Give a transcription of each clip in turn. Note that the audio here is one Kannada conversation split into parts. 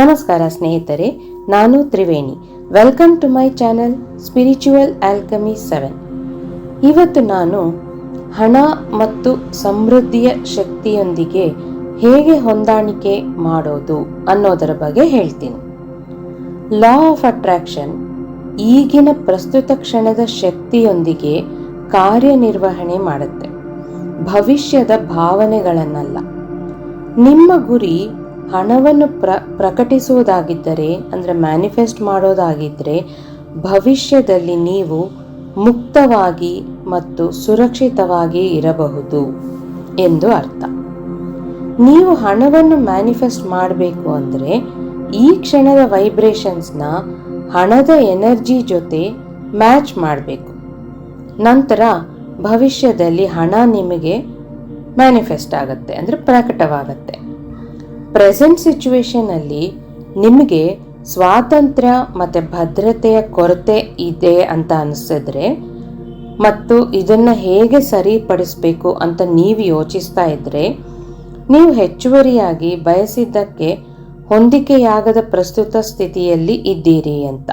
ನಮಸ್ಕಾರ ಸ್ನೇಹಿತರೆ, ನಾನು Triveni. Welcome to my channel spiritual alchemy seven ಇವತ್ತು ನಾನು ಹಣ ಮತ್ತು ಸಮೃದ್ಧಿಯ ಶಕ್ತಿಯೊಂದಿಗೆ ಹೇಗೆ ಹೊಂದಾಣಿಕೆ ಮಾಡೋದು ಅನ್ನೋದರ ಬಗ್ಗೆ ಹೇಳ್ತೀನಿ. ಲಾ ಆಫ್ ಅಟ್ರಾಕ್ಷನ್ ಈಗಿನ ಪ್ರಸ್ತುತ ಕ್ಷಣದ ಶಕ್ತಿಯೊಂದಿಗೆ ಕಾರ್ಯನಿರ್ವಹಣೆ ಮಾಡುತ್ತೆ. ಭವಿಷ್ಯದ ಭಾವನೆಗಳನ್ನಲ್ಲ. ನಿಮ್ಮ ಗುರಿ ಹಣವನ್ನು ಪ್ರ, ಪ್ರಕಟಿಸುವುದಾಗಿದ್ದರೆ, ಅಂದರೆ ಮ್ಯಾನಿಫೆಸ್ಟ್ ಮಾಡೋದಾಗಿದ್ದರೆ ಭವಿಷ್ಯದಲ್ಲಿ ನೀವು ಮುಕ್ತವಾಗಿ ಮತ್ತು ಸುರಕ್ಷಿತವಾಗಿ ಇರಬಹುದು ಎಂದು ಅರ್ಥ. ನೀವು ಹಣವನ್ನು ಮ್ಯಾನಿಫೆಸ್ಟ್ ಮಾಡಬೇಕು ಅಂದರೆ, ಈ ಕ್ಷಣದ ವೈಬ್ರೇಷನ್ಸ್ನ ಹಣದ ಎನರ್ಜಿ ಜೊತೆ ಮ್ಯಾಚ್ ಮಾಡಬೇಕು. ನಂತರ ಭವಿಷ್ಯದಲ್ಲಿ ಹಣ ನಿಮಗೆ ಮ್ಯಾನಿಫೆಸ್ಟ್ ಆಗುತ್ತೆ, ಅಂದರೆ ಪ್ರಕಟವಾಗುತ್ತೆ. ಪ್ರೆಸೆಂಟ್ ಸಿಚುವೇಶನಲ್ಲಿ ನಿಮಗೆ ಸ್ವಾತಂತ್ರ್ಯ ಮತ್ತು ಭದ್ರತೆಯ ಕೊರತೆ ಇದೆ ಅಂತ ಅನಿಸಿದ್ರೆ ಮತ್ತು ಇದನ್ನು ಹೇಗೆ ಸರಿಪಡಿಸಬೇಕು ಅಂತ ನೀವು ಯೋಚಿಸ್ತಾ ಇದ್ದರೆ ನೀವು ಹೆಚ್ಚುವರಿಯಾಗಿ ಬಯಸಿದ್ದಕ್ಕೆ ಹೊಂದಿಕೆಯಾಗದ ಪ್ರಸ್ತುತ ಸ್ಥಿತಿಯಲ್ಲಿ ಇದ್ದೀರಿ ಅಂತ.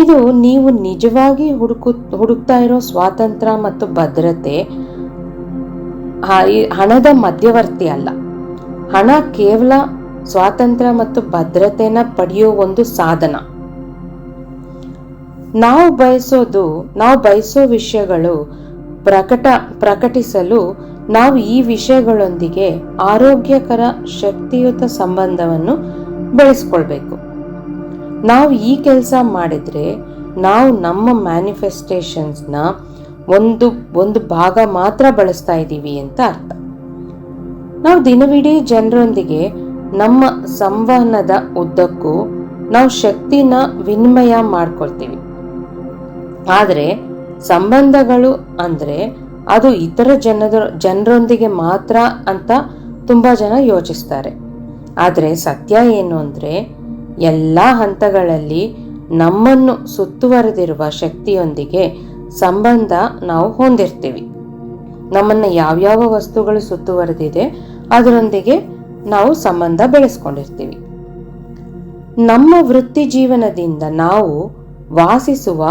ಇದು ನೀವು ನಿಜವಾಗಿ ಹುಡುಕು, ಹುಡುಕ್ತಾ ಇರೋ ಸ್ವಾತಂತ್ರ್ಯ ಮತ್ತು ಭದ್ರತೆ ಹಣದ ಮಧ್ಯವರ್ತಿ ಅಲ್ಲ. ಹಣ ಕೇವಲ ಸ್ವಾತಂತ್ರ್ಯ ಮತ್ತು ಭದ್ರತೆನ ಪಡೆಯೋ ಒಂದು ಸಾಧನ. ನಾವು ಬಯಸೋದು, ನಾವು ಬಯಸೋ ವಿಷಯಗಳು ಪ್ರಕಟ, ಪ್ರಕಟಿಸಲು ನಾವು ಈ ವಿಷಯಗಳೊಂದಿಗೆ ಆರೋಗ್ಯಕರ, ಶಕ್ತಿಯುತ ಸಂಬಂಧವನ್ನು ಬೆಳೆಸ್ಕೊಳ್ಬೇಕು. ನಾವು ಈ ಕೆಲಸ ಮಾಡಿದರೆ ನಾವು ನಮ್ಮ ಮ್ಯಾನಿಫೆಸ್ಟೇಷನ್ಸ್ನ ಒಂದು ಒಂದು ಭಾಗ ಮಾತ್ರ ಬಳಸ್ತಾ ಇದ್ದೀವಿ ಅಂತ ಅರ್ಥ. ನಾವು ದಿನವಿಡೀ ಜನರೊಂದಿಗೆ ನಮ್ಮ ಸಂವಹನದ ಉದ್ದಕ್ಕೂ ನಾವು ಶಕ್ತಿನ ವಿನಿಮಯ ಮಾಡ್ಕೊಳ್ತೀವಿ. ಆದರೆ ಸಂಬಂಧಗಳು ಅಂದರೆ ಅದು ಇತರ ಜನರ ಜನರೊಂದಿಗೆ ಮಾತ್ರ ಅಂತ ತುಂಬ ಜನ ಯೋಚಿಸ್ತಾರೆ. ಆದರೆ ಸತ್ಯ ಏನು ಅಂದರೆ ಎಲ್ಲ ಹಂತಗಳಲ್ಲಿ ನಮ್ಮನ್ನು ಸುತ್ತುವರೆದಿರುವ ಶಕ್ತಿಯೊಂದಿಗೆ ಸಂಬಂಧ ನಾವು ಹೊಂದಿರ್ತೀವಿ. ನಮ್ಮನ್ನು ಯಾವ್ಯಾವ ವಸ್ತುಗಳು ಸುತ್ತುವರೆದಿದೆ ಅದರೊಂದಿಗೆ ನಾವು ಸಂಬಂಧ ಬೆಳೆಸ್ಕೊಂಡಿರ್ತೀವಿ. ನಮ್ಮ ವೃತ್ತಿ ಜೀವನದಿಂದ ನಾವು ವಾಸಿಸುವ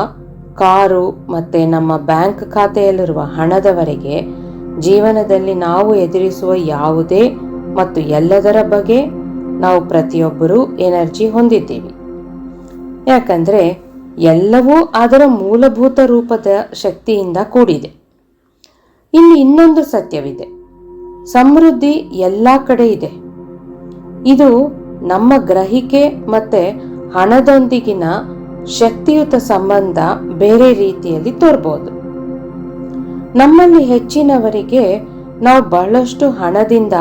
ಕಾರು ಮತ್ತು ನಮ್ಮ ಬ್ಯಾಂಕ್ ಖಾತೆಯಲ್ಲಿರುವ ಹಣದವರೆಗೆ ಜೀವನದಲ್ಲಿ ನಾವು ಎದುರಿಸುವ ಯಾವುದೇ ಮತ್ತು ಎಲ್ಲದರ ಬಗ್ಗೆ ನಾವು ಪ್ರತಿಯೊಬ್ಬರೂ ಎನರ್ಜಿ ಹೊಂದಿದ್ದೀವಿ. ಯಾಕಂದರೆ ಎಲ್ಲವೂ ಅದರ ಮೂಲಭೂತ ರೂಪದ ಶಕ್ತಿಯಿಂದ ಕೂಡಿದೆ. ಇಲ್ಲಿ ಇನ್ನೊಂದು ಸತ್ಯವಿದೆ. ಸಮೃದ್ಧಿ ಎಲ್ಲ ಕಡೆ ಇದೆ. ಇದು ನಮ್ಮ ಗ್ರಹಿಕೆ ಮತ್ತೆ ಹಣದೊಂದಿಗಿನ ಶಕ್ತಿಯುತ ಸಂಬಂಧ ಬೇರೆ ರೀತಿಯಲ್ಲಿ ತೋರ್ಬೋದು. ನಮ್ಮಲ್ಲಿ ಹೆಚ್ಚಿನವರಿಗೆ ನಾವು ಬಹಳಷ್ಟು ಹಣದಿಂದ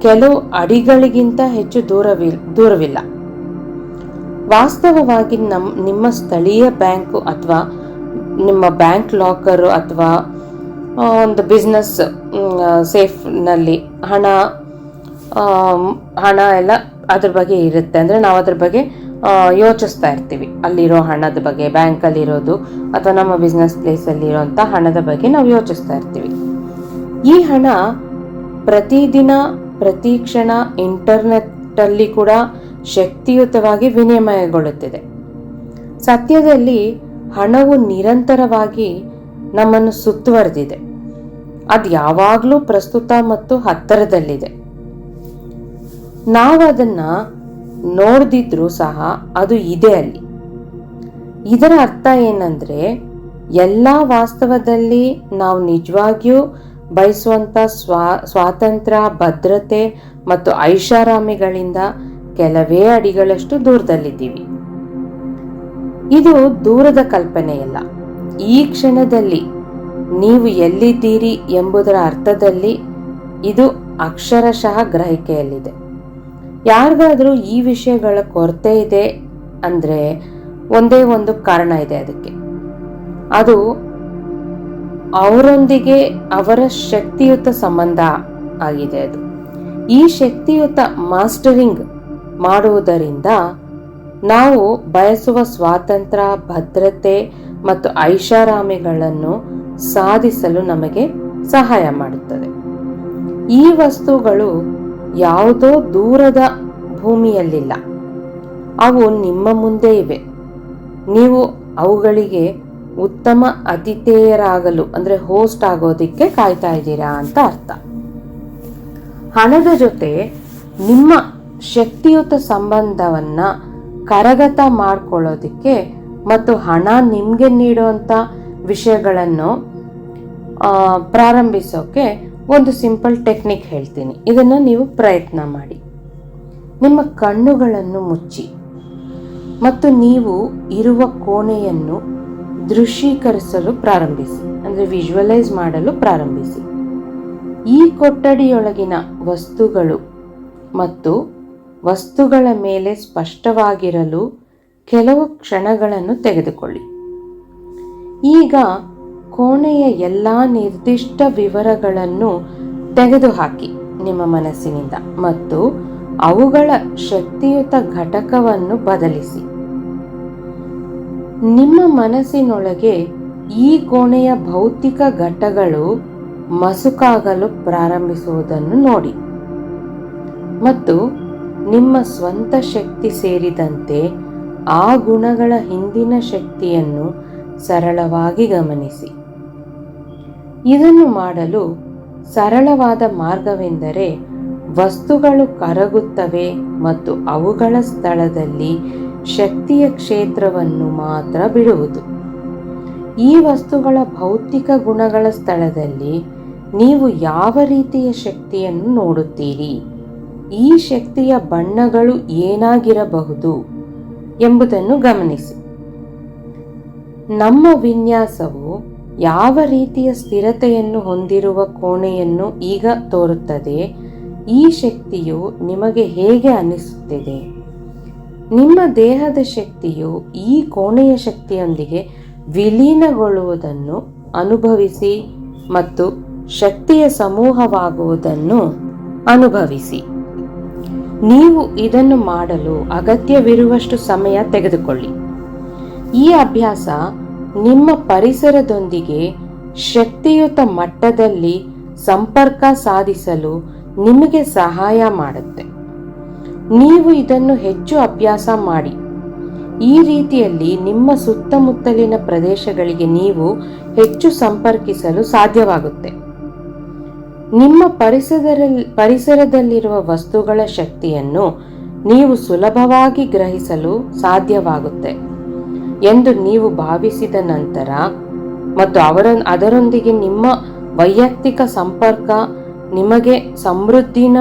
ಕೆಲವು ಅಡಿಗಳಿಗಿಂತ ಹೆಚ್ಚು ದೂರವಿ ದೂರವಿಲ್ಲ. ವಾಸ್ತವವಾಗಿ ನಮ್ಮ ನಿಮ್ಮ ಸ್ಥಳೀಯ ಬ್ಯಾಂಕು ಅಥವಾ ನಿಮ್ಮ ಬ್ಯಾಂಕ್ ಲಾಕರು ಅಥವಾ ಒಂದು ಬಿಸ್ನೆಸ್ ಸೇಫ್ನಲ್ಲಿ ಹಣ ಹಣ ಎಲ್ಲ ಅದ್ರ ಬಗ್ಗೆ ಇರುತ್ತೆ. ಅಂದರೆ ನಾವು ಅದ್ರ ಬಗ್ಗೆ ಯೋಚಿಸ್ತಾ ಇರ್ತೀವಿ. ಅಲ್ಲಿರೋ ಹಣದ ಬಗ್ಗೆ ಬ್ಯಾಂಕಲ್ಲಿರೋದು ಅಥವಾ ನಮ್ಮ ಬಿಸ್ನೆಸ್ ಪ್ಲೇಸಲ್ಲಿರೋಂಥ ಹಣದ ಬಗ್ಗೆ ನಾವು ಯೋಚಿಸ್ತಾ ಇರ್ತೀವಿ. ಈ ಹಣ ಪ್ರತಿದಿನ, ಪ್ರತಿ ಕ್ಷಣ ಇಂಟರ್ನೆಟ್ಟಲ್ಲಿ ಕೂಡ ಶಕ್ತಿಯುತವಾಗಿ ವಿನಿಮಯಗೊಳ್ಳುತ್ತಿದೆ. ಸತ್ಯದಲ್ಲಿ ಹಣವು ನಿರಂತರವಾಗಿ ನಮ್ಮನ್ನು ಸುತ್ತುವರೆದಿದೆ. ಅದು ಯಾವಾಗಲೂ ಪ್ರಸ್ತುತ ಮತ್ತು ಹತ್ತಿರದಲ್ಲಿದೆ. ನಾವು ಅದನ್ನ ನೋಡ್ದಿದ್ರೂ ಸಹ ಅದು ಇದೆ ಅಲ್ಲಿ. ಇದರ ಅರ್ಥ ಏನಂದ್ರೆ, ಎಲ್ಲ ವಾಸ್ತವದಲ್ಲಿ ನಾವು ನಿಜವಾಗಿಯೂ ಬಯಸುವಂಥ ಸ್ವಾ, ಸ್ವಾತಂತ್ರ್ಯ, ಭದ್ರತೆ ಮತ್ತು ಐಷಾರಾಮಿಗಳಿಂದ ಕೆಲವೇ ಅಡಿಗಳಷ್ಟು ದೂರದಲ್ಲಿದ್ದೀವಿ. ಇದು ದೂರದ ಕಲ್ಪನೆಯಲ್ಲ. ಈ ಕ್ಷಣದಲ್ಲಿ ನೀವು ಎಲ್ಲಿದ್ದೀರಿ ಎಂಬುದರ ಅರ್ಥದಲ್ಲಿ ಇದು ಅಕ್ಷರಶಃ ಗ್ರಹಿಕೆಯಲ್ಲಿದೆ. ಯಾರಿಗಾದರೂ ಈ ವಿಷಯಗಳ ಕೊರತೆ ಇದೆ ಅಂದರೆ ಒಂದೇ ಒಂದು ಕಾರಣ ಇದೆ ಅದಕ್ಕೆ. ಅದು ಅವರೊಂದಿಗೆ ಅವರ ಶಕ್ತಿಯುತ ಸಂಬಂಧ ಆಗಿದೆ ಅದು. ಈ ಶಕ್ತಿಯುತ ಮಾಸ್ಟರಿಂಗ್ ಮಾಡುವುದರಿಂದ ನಾವು ಬಯಸುವ ಸ್ವಾತಂತ್ರ್ಯ, ಭದ್ರತೆ ಮತ್ತು ಐಷಾರಾಮಿಗಳನ್ನು ಸಾಧಿಸಲು ನಮಗೆ ಸಹಾಯ ಮಾಡುತ್ತದೆ. ಈ ವಸ್ತುಗಳು ಯಾವುದೋ ದೂರದ ಭೂಮಿಯಲ್ಲಿಲ್ಲ. ಅವು ನಿಮ್ಮ ಮುಂದೆ ಇವೆ. ನೀವು ಅವುಗಳಿಗೆ ಉತ್ತಮ ಅತಿಥೇಯರಾಗಲು, ಅಂದರೆ ಹೋಸ್ಟ್ ಆಗೋದಿಕ್ಕೆ ಕಾಯ್ತಾ ಇದ್ದೀರಾ ಅಂತ ಅರ್ಥ. ಹಣದ ಜೊತೆ ನಿಮ್ಮ ಶಕ್ತಿಯುತ ಸಂಬಂಧವನ್ನ ಕರಗತ ಮಾಡ್ಕೊಳ್ಳೋದಕ್ಕೆ ಮತ್ತು ಹಣ ನಿಮಗೆ ನೀಡುವಂಥ ವಿಷಯಗಳನ್ನು ಪ್ರಾರಂಭಿಸೋಕೆ ಒಂದು ಸಿಂಪಲ್ ಟೆಕ್ನಿಕ್ ಹೇಳ್ತೀನಿ. ಇದನ್ನು ನೀವು ಪ್ರಯತ್ನ ಮಾಡಿ. ನಿಮ್ಮ ಕಣ್ಣುಗಳನ್ನು ಮುಚ್ಚಿ ಮತ್ತು ನೀವು ಇರುವ ಕೋಣೆಯನ್ನು ದೃಶ್ಯೀಕರಿಸಲು ಪ್ರಾರಂಭಿಸಿ. ಅಂದರೆ ವಿಜುವಲೈಸ್ ಮಾಡಲು ಪ್ರಾರಂಭಿಸಿ. ಈ ಕೊಠಡಿಯೊಳಗಿನ ವಸ್ತುಗಳು ಮತ್ತು ವಸ್ತುಗಳ ಮೇಲೆ ಸ್ಪಷ್ಟವಾಗಿರಲು ಕೆಲವು ಕ್ಷಣಗಳನ್ನು ತೆಗೆದುಕೊಳ್ಳಿ. ಈಗ ಕೋಣೆಯ ಎಲ್ಲ ನಿರ್ದಿಷ್ಟ ವಿವರಗಳನ್ನು ತೆಗೆದುಹಾಕಿ ನಿಮ್ಮ ಮನಸ್ಸಿನಿಂದ ಮತ್ತು ಅವುಗಳ ಶಕ್ತಿಯುತ ಘಟಕವನ್ನು ಬದಲಿಸಿ. ನಿಮ್ಮ ಮನಸ್ಸಿನೊಳಗೆ ಈ ಕೋಣೆಯ ಭೌತಿಕ ಘಟಗಳು ಮಸುಕಾಗಲು ಪ್ರಾರಂಭಿಸುವುದನ್ನು ನೋಡಿ. ಮತ್ತು ನಿಮ್ಮ ಸ್ವಂತ ಶಕ್ತಿ ಸೇರಿದಂತೆ ಆ ಗುಣಗಳ ಹಿಂದಿನ ಶಕ್ತಿಯನ್ನು ಸರಳವಾಗಿ ಗಮನಿಸಿ. ಇದನ್ನು ಮಾಡಲು ಸರಳವಾದ ಮಾರ್ಗವೆಂದರೆ ವಸ್ತುಗಳು ಕರಗುತ್ತವೆ ಮತ್ತು ಅವುಗಳ ಸ್ಥಳದಲ್ಲಿ ಶಕ್ತಿಯ ಕ್ಷೇತ್ರವನ್ನು ಮಾತ್ರ ಬಿಡುವುದು. ಈ ವಸ್ತುಗಳ ಭೌತಿಕ ಗುಣಗಳ ಸ್ಥಳದಲ್ಲಿ ನೀವು ಯಾವ ರೀತಿಯ ಶಕ್ತಿಯನ್ನು ನೋಡುತ್ತೀರಿ? ಈ ಶಕ್ತಿಯ ಬಣ್ಣಗಳು ಏನಾಗಿರಬಹುದು? ಎಂಬುದನ್ನು ಗಮನಿಸಿ. ನಮ್ಮ ವಿನ್ಯಾಸವು ಯಾವ ರೀತಿಯ ಸ್ಥಿರತೆಯನ್ನು ಹೊಂದಿರುವ ಕೋಣೆಯನ್ನು ಈಗ ತೋರುತ್ತದೆ, ಈ ಶಕ್ತಿಯು ನಿಮಗೆ ಹೇಗೆ ಅನಿಸುತ್ತಿದೆ ನಿಮ್ಮ ದೇಹದ ಶಕ್ತಿಯು ಈ ಕೋಣೆಯ ಶಕ್ತಿಯೊಂದಿಗೆ ವಿಲೀನಗೊಳ್ಳುವುದನ್ನು ಅನುಭವಿಸಿ ಮತ್ತು ಶಕ್ತಿಯ ಸಮೂಹವಾಗುವುದನ್ನು ಅನುಭವಿಸಿ. ನೀವು ಇದನ್ನು ಮಾಡಲು ಅಗತ್ಯವಿರುವಷ್ಟು ಸಮಯ ತೆಗೆದುಕೊಳ್ಳಿ. ಈ ಅಭ್ಯಾಸ ನಿಮ್ಮ ಪರಿಸರದೊಂದಿಗೆ ಶಕ್ತಿಯುತ ಮಟ್ಟದಲ್ಲಿ ಸಂಪರ್ಕ ಸಾಧಿಸಲು ನಿಮಗೆ ಸಹಾಯ ಮಾಡುತ್ತೆ. ನೀವು ಇದನ್ನು ಹೆಚ್ಚು ಅಭ್ಯಾಸ ಮಾಡಿ. ಈ ರೀತಿಯಲ್ಲಿ ನಿಮ್ಮ ಸುತ್ತಮುತ್ತಲಿನ ಪ್ರದೇಶಗಳಿಗೆ ನೀವು ಹೆಚ್ಚು ಸಂಪರ್ಕಿಸಲು ಸಾಧ್ಯವಾಗುತ್ತೆ. ನಿಮ್ಮ ಪರಿಸರದಲ್ಲಿ ಪರಿಸರದಲ್ಲಿರುವ ವಸ್ತುಗಳ ಶಕ್ತಿಯನ್ನು ನೀವು ಸುಲಭವಾಗಿ ಗ್ರಹಿಸಲು ಸಾಧ್ಯವಾಗುತ್ತೆ ಎಂದು ನೀವು ಭಾವಿಸಿದ ನಂತರ ಮತ್ತು ಅವರ ಅದರೊಂದಿಗೆ ನಿಮ್ಮ ವೈಯಕ್ತಿಕ ಸಂಪರ್ಕ, ನಿಮಗೆ ಸಮೃದ್ಧಿನ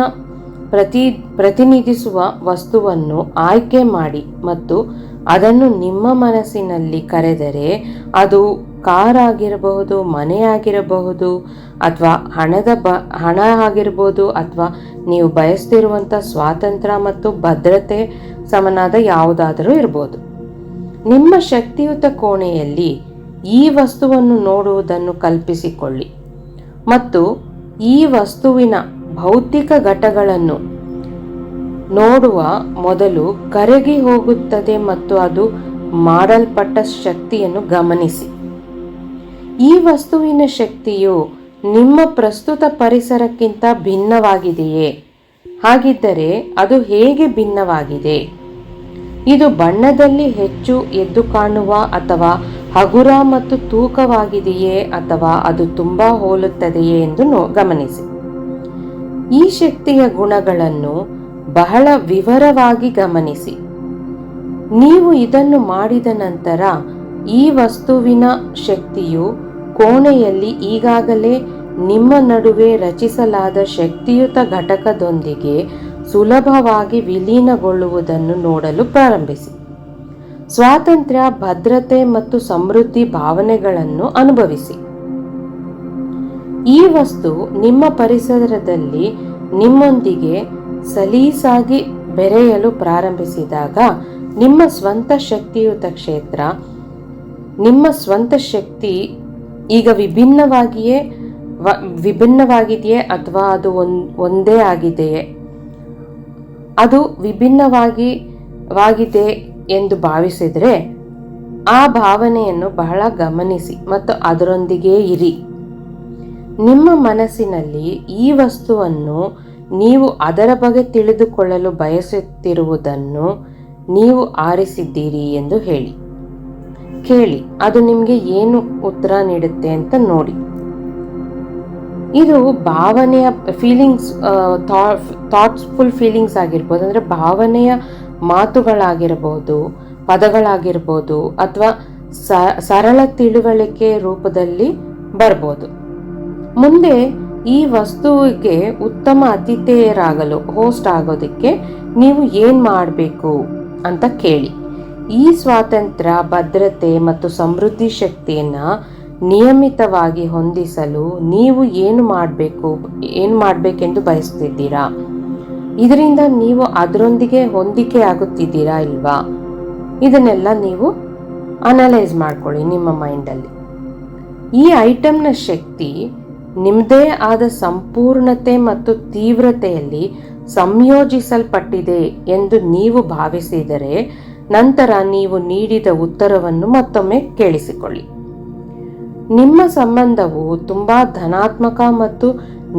ಪ್ರತಿ ಪ್ರತಿನಿಧಿಸುವ ವಸ್ತುವನ್ನು ಆಯ್ಕೆ ಮಾಡಿ ಮತ್ತು ಅದನ್ನು ನಿಮ್ಮ ಮನಸ್ಸಿನಲ್ಲಿ ಕರೆದರೆ ಅದು ಕಾರ್ ಆಗಿರಬಹುದು, ಮನೆ ಆಗಿರಬಹುದು, ಅಥವಾ ಹಣದ ಬ, ಹಣ ಆಗಿರ್ಬೋದು ಅಥವಾ ನೀವು ಬಯಸ್ತಿರುವಂಥ ಸ್ವಾತಂತ್ರ್ಯ ಮತ್ತು ಭದ್ರತೆ ಸಮನಾದ ಯಾವುದಾದರೂ ಇರ್ಬೋದು. ನಿಮ್ಮ ಶಕ್ತಿಯುತ ಕೋಣೆಯಲ್ಲಿ ಈ ವಸ್ತುವನ್ನು ನೋಡುವುದನ್ನು ಕಲ್ಪಿಸಿಕೊಳ್ಳಿ. ಮತ್ತು ಈ ವಸ್ತುವಿನ ಭೌತಿಕ ಘಟಗಳನ್ನು ನೋಡುವ ಮೊದಲು ಕರಗಿ ಹೋಗುತ್ತದೆ ಮತ್ತು ಅದು ಮಾಡಲ್ಪಟ್ಟ ಶಕ್ತಿಯನ್ನು ಗಮನಿಸಿ. ಈ ವಸ್ತುವಿನ ಶಕ್ತಿಯು ನಿಮ್ಮ ಪ್ರಸ್ತುತ ಪರಿಸರಕ್ಕಿಂತ ಭಿನ್ನವಾಗಿದೆಯೇ? ಹಾಗಿದ್ದರೆ ಅದು ಹೇಗೆ ಭಿನ್ನವಾಗಿದೆ? ಇದು ಬಣ್ಣದಲ್ಲಿ ಹೆಚ್ಚು ಎದ್ದು ಕಾಣುವ ಅಥವಾ ಹಗುರ ಮತ್ತು ತೂಕವಾಗಿದೆಯೇ ಅಥವಾ ಅದು ತುಂಬಾ ಹೋಲುತ್ತದೆಯೇ ಎಂದು ಗಮನಿಸಿ. ಈ ಶಕ್ತಿಯ ಗುಣಗಳನ್ನು ಬಹಳ ವಿವರವಾಗಿ ಗಮನಿಸಿ. ನೀವು ಇದನ್ನು ಮಾಡಿದ ನಂತರ ಈ ವಸ್ತುವಿನ ಶಕ್ತಿಯು ಕೋಣೆಯಲ್ಲಿ ಈಗಾಗಲೇ ನಿಮ್ಮ ನಡುವೆ ರಚಿಸಲಾದ ಶಕ್ತಿಯುತ ಘಟಕದೊಂದಿಗೆ ಸುಲಭವಾಗಿ ವಿಲೀನಗೊಳ್ಳುವುದನ್ನು ನೋಡಲು ಪ್ರಾರಂಭಿಸಿ. ಸ್ವಾತಂತ್ರ್ಯ, ಭದ್ರತೆ ಮತ್ತು ಸಮೃದ್ಧಿ ಭಾವನೆಗಳನ್ನು ಅನುಭವಿಸಿ. ಈ ವಸ್ತು ನಿಮ್ಮ ಪರಿಸರದಲ್ಲಿ ನಿಮ್ಮೊಂದಿಗೆ ಸಲೀಸಾಗಿ ಬೆರೆಯಲು ಪ್ರಾರಂಭಿಸಿದಾಗ ನಿಮ್ಮ ಸ್ವಂತ ಶಕ್ತಿಯುತ ಕ್ಷೇತ್ರ ನಿಮ್ಮ ಸ್ವಂತ ಶಕ್ತಿ ಈಗ ವಿಭಿನ್ನವಾಗಿಯೇ ವಿಭಿನ್ನವಾಗಿದೆಯೇ ಅಥವಾ ಅದು ಒಂದೇ ಆಗಿದೆಯೇ? ಅದು ವಿಭಿನ್ನವಾಗಿ, ವಾಗಿದೆ ಎಂದು ಭಾವಿಸಿದರೆ ಆ ಭಾವನೆಯನ್ನು ಬಹಳ ಗಮನಿಸಿ ಮತ್ತು ಅದರೊಂದಿಗೆ ಇರಿ. ನಿಮ್ಮ ಮನಸ್ಸಿನಲ್ಲಿ ಈ ವಸ್ತುವನ್ನು ನೀವು ಅದರ ಬಗ್ಗೆ ತಿಳಿದುಕೊಳ್ಳಲು ಬಯಸುತ್ತಿರುವುದನ್ನು ನೀವು ಆರಿಸಿದ್ದೀರಿ ಎಂದು ಹೇಳಿ. ಕೇಳಿ, ಅದು ನಿಮಗೆ ಏನು ಉತ್ತರ ನೀಡುತ್ತೆ ಅಂತ ನೋಡಿ. ಇದು ಭಾವನೆಯ ಫೀಲಿಂಗ್ಸ್ ಥಾಟ್ಸ್ಫುಲ್ ಫೀಲಿಂಗ್ಸ್ ಆಗಿರ್ಬೋದು, ಅಂದರೆ ಭಾವನೆಯ ಮಾತುಗಳಾಗಿರ್ಬೋದು, ಪದಗಳಾಗಿರ್ಬೋದು, ಅಥವಾ ಸರಳ ತಿಳುವಳಿಕೆ ರೂಪದಲ್ಲಿ ಬರ್ಬೋದು. ಮುಂದೆ ಈ ವಸ್ತುವಿಗೆ ಉತ್ತಮ ಅತಿಥೇಯರಾಗಲು ಹೋಸ್ಟ್ ಆಗೋದಕ್ಕೆ ನೀವು ಏನು ಮಾಡಬೇಕು ಅಂತ ಕೇಳಿ. ಈ ಸ್ವಾತಂತ್ರ್ಯ, ಭದ್ರತೆ ಮತ್ತು ಸಮೃದ್ಧಿ ಶಕ್ತಿಯನ್ನು ನಿಯಮಿತವಾಗಿ ಹೊಂದಿಸಲು ನೀವು ಏನು ಮಾಡಬೇಕು, ಏನು ಮಾಡಬೇಕೆಂದು ಬಯಸ್ತಿದ್ದೀರಾ? ಇದರಿಂದ ನೀವು ಅದರೊಂದಿಗೆ ಹೊಂದಿಕೆ ಆಗುತ್ತಿದ್ದೀರಾ ಇಲ್ವಾ? ಇದನ್ನೆಲ್ಲ ನೀವು ಅನಲೈಸ್ ಮಾಡ್ಕೊಳ್ಳಿ ನಿಮ್ಮ ಮೈಂಡಲ್ಲಿ ಈ ಐಟಮ್ನ ಶಕ್ತಿ ನಿಮ್ಮದೇ ಆದ ಸಂಪೂರ್ಣತೆ ಮತ್ತು ತೀವ್ರತೆಯಲ್ಲಿ ಸಂಯೋಜಿಸಲ್ಪಟ್ಟಿದೆ ಎಂದು ನೀವು ಭಾವಿಸಿದರೆ ನಂತರ ನೀವು ನೀಡಿದ ಉತ್ತರವನ್ನು ಮತ್ತೊಮ್ಮೆ ಕೇಳಿಸಿಕೊಳ್ಳಿ. ನಿಮ್ಮ ಸಂಬಂಧವು ತುಂಬಾ ಧನಾತ್ಮಕ ಮತ್ತು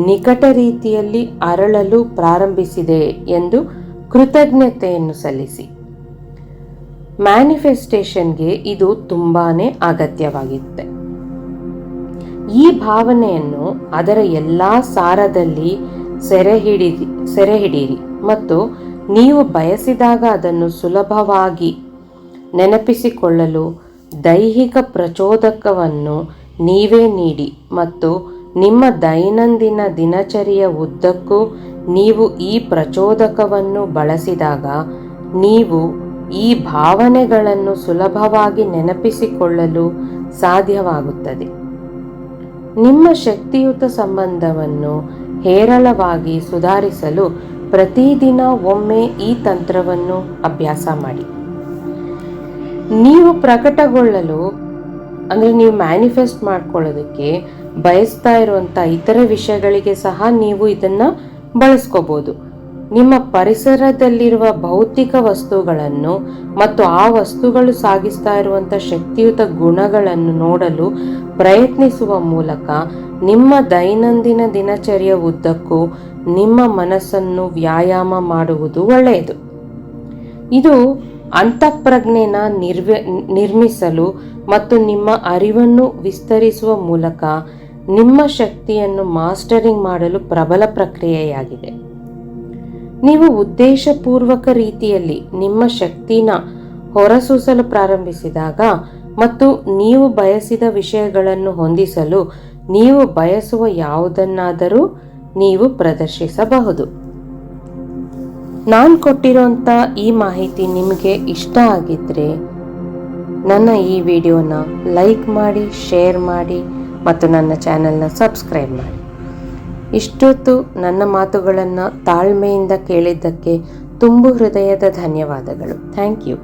ನಿಕಟ ರೀತಿಯಲ್ಲಿ ಅರಳಲು ಪ್ರಾರಂಭಿಸಿದೆ ಎಂದು ಕೃತಜ್ಞತೆಯನ್ನು ಸಲ್ಲಿಸಿ. ಮ್ಯಾನಿಫೆಸ್ಟೇಷನ್ಗೆ ಇದು ತುಂಬಾನೇ ಅಗತ್ಯವಾಗಿರುತ್ತೆ ಈ ಭಾವನೆಯನ್ನು ಅದರ ಎಲ್ಲ ಸಾರದಲ್ಲಿ ಸೆರೆ ಹಿಡಿದಿ ಸೆರೆ ಹಿಡಿಯಿರಿ ಮತ್ತು ನೀವು ಬಯಸಿದಾಗ ಅದನ್ನು ಸುಲಭವಾಗಿ ನೆನಪಿಸಿಕೊಳ್ಳಲು ದೈಹಿಕ ಪ್ರಚೋದಕವನ್ನು ನೀವೇ ನೀಡಿ ಮತ್ತು ನಿಮ್ಮ ದೈನಂದಿನ ದಿನಚರಿಯ ಉದ್ದಕ್ಕೂ ನೀವು ಈ ಪ್ರಚೋದಕವನ್ನು ಬಳಸಿದಾಗ ನೀವು ಈ ಭಾವನೆಗಳನ್ನು ಸುಲಭವಾಗಿ ನೆನಪಿಸಿಕೊಳ್ಳಲು ಸಾಧ್ಯವಾಗುತ್ತದೆ. ನಿಮ್ಮ ಶಕ್ತಿಯುತ ಸಂಬಂಧವನ್ನು ಹೇರಳವಾಗಿ ಸುಧಾರಿಸಲು ಪ್ರತಿದಿನ ಒಮ್ಮೆ ಈ ತಂತ್ರವನ್ನು ಅಭ್ಯಾಸ ಮಾಡಿ. ನೀವು ಪ್ರಕಟಗೊಳ್ಳಲು, ಅಂದರೆ ನೀವು ಮ್ಯಾನಿಫೆಸ್ಟ್ ಮಾಡ್ಕೊಳ್ಳೋದಕ್ಕೆ ಬಯಸ್ತಾ ಇರುವಂಥ ಇತರ ವಿಷಯಗಳಿಗೆ ಸಹ ನೀವು ಇದನ್ನು ಬಳಸ್ಕೋಬೋದು. ನಿಮ್ಮ ಪರಿಸರದಲ್ಲಿರುವ ಭೌತಿಕ ವಸ್ತುಗಳನ್ನು ಮತ್ತು ಆ ವಸ್ತುಗಳು ಸಾಗಿಸ್ತಾ ಇರುವಂಥ ಶಕ್ತಿಯುತ ಗುಣಗಳನ್ನು ನೋಡಲು ಪ್ರಯತ್ನಿಸುವ ಮೂಲಕ ನಿಮ್ಮ ದೈನಂದಿನ ದಿನಚರಿಯ ಉದ್ದಕ್ಕೂ ನಿಮ್ಮ ಮನಸ್ಸನ್ನು ವ್ಯಾಯಾಮ ಮಾಡುವುದು ಒಳ್ಳೆಯದು. ಇದು ಅಂತಃಪ್ರಜ್ಞೆನ ನಿರ್ವ, ನಿರ್ಮಿಸಲು ಮತ್ತು ನಿಮ್ಮ ಅರಿವನ್ನು ವಿಸ್ತರಿಸುವ ಮೂಲಕ ನಿಮ್ಮ ಶಕ್ತಿಯನ್ನು ಮಾಸ್ಟರಿಂಗ್ ಮಾಡಲು ಪ್ರಬಲ ಪ್ರಕ್ರಿಯೆಯಾಗಿದೆ. ನೀವು ಉದ್ದೇಶಪೂರ್ವಕ ರೀತಿಯಲ್ಲಿ ನಿಮ್ಮ ಶಕ್ತಿನ ಹೊರಸೂಸಲು ಪ್ರಾರಂಭಿಸಿದಾಗ ಮತ್ತು ನೀವು ಬಯಸಿದ ವಿಷಯಗಳನ್ನು ಹೊಂದಿಸಲು ನೀವು ಬಯಸುವ ಯಾವುದನ್ನಾದರೂ ನೀವು ಪ್ರದರ್ಶಿಸಬಹುದು. ನಾನು ಕೊಟ್ಟಿರೋಂಥ ಈ ಮಾಹಿತಿ ನಿಮಗೆ ಇಷ್ಟ ಆಗಿದ್ದರೆ ನನ್ನ ಈ ವಿಡಿಯೋನ ಲೈಕ್ ಮಾಡಿ, ಶೇರ್ ಮಾಡಿ ಮತ್ತು ನನ್ನ ಚಾನಲ್ನ ಸಬ್ಸ್ಕ್ರೈಬ್ ಮಾಡಿ. ಇಷ್ಟೊತ್ತು ನನ್ನ ಮಾತುಗಳನ್ನು ತಾಳ್ಮೆಯಿಂದ ಕೇಳಿದ್ದಕ್ಕೆ ತುಂಬು ಹೃದಯದ ಧನ್ಯವಾದಗಳು. Thank you.